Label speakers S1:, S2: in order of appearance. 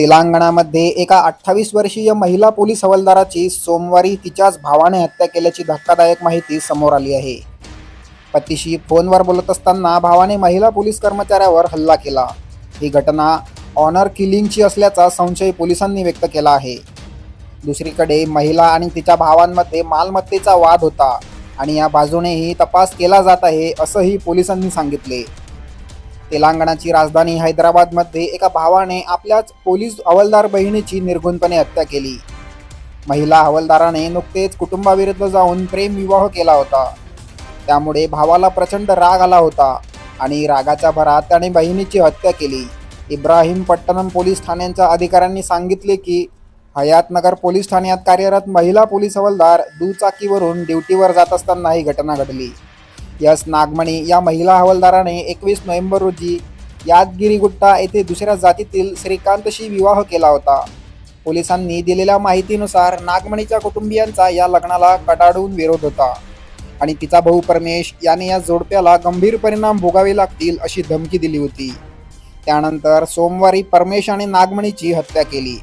S1: तेलंगणामध्ये एका अठ्ठावीस वर्षीय महिला पोलीस हवालदाराची सोमवारी तिच्याच भावाने हत्या केल्याची धक्कादायक माहिती समोर आली आहे. पतीशी फोनवर बोलत असताना भावाने महिला पोलीस कर्मचाऱ्यावर हल्ला केला. ही घटना ऑनर किलिंगची असल्याचा संशय पोलिसांनी व्यक्त केला आहे. दुसरीकडे महिला आणि तिच्या भावांमध्ये मालमत्तेचा वाद होता आणि या बाजूनेही तपास केला जात आहे असंही पोलिसांनी सांगितले. तेलंगणाची राजधानी हैदराबादमध्ये एका भावाने आपल्याच पोलीस हवालदार बहिणीची निर्गुणपणे हत्या केली. महिला हवालदाराने नुकतेच कुटुंबाविरुद्ध जाऊन प्रेमविवाह केला होता. त्यामुळे भावाला प्रचंड राग आला होता आणि रागाच्या भरात त्याने बहिणीची हत्या केली. इब्राहिम पट्टणम पोलीस ठाण्यांच्या अधिकाऱ्यांनी सांगितले की हयातनगर पोलीस ठाण्यात कार्यरत महिला पोलीस हवालदार दुचाकीवरून ड्युटीवर जात असताना ही घटना घडली. यस नागमणी या महिला हवालदाराने एकवीस नोव्हेंबर रोजी यादगिरीगुट्टा येथे दुसऱ्या जातीतील श्रीकांतशी विवाह केला होता. पोलिसांनी दिलेल्या माहितीनुसार नागमणीच्या कुटुंबियांचा या लग्नाला कडाडून विरोध होता आणि तिचा भाऊ परमेश याने या जोडप्याला गंभीर परिणाम भोगावे लागतील अशी धमकी दिली होती. त्यानंतर सोमवारी परमेश आणि नागमणीची हत्या केली.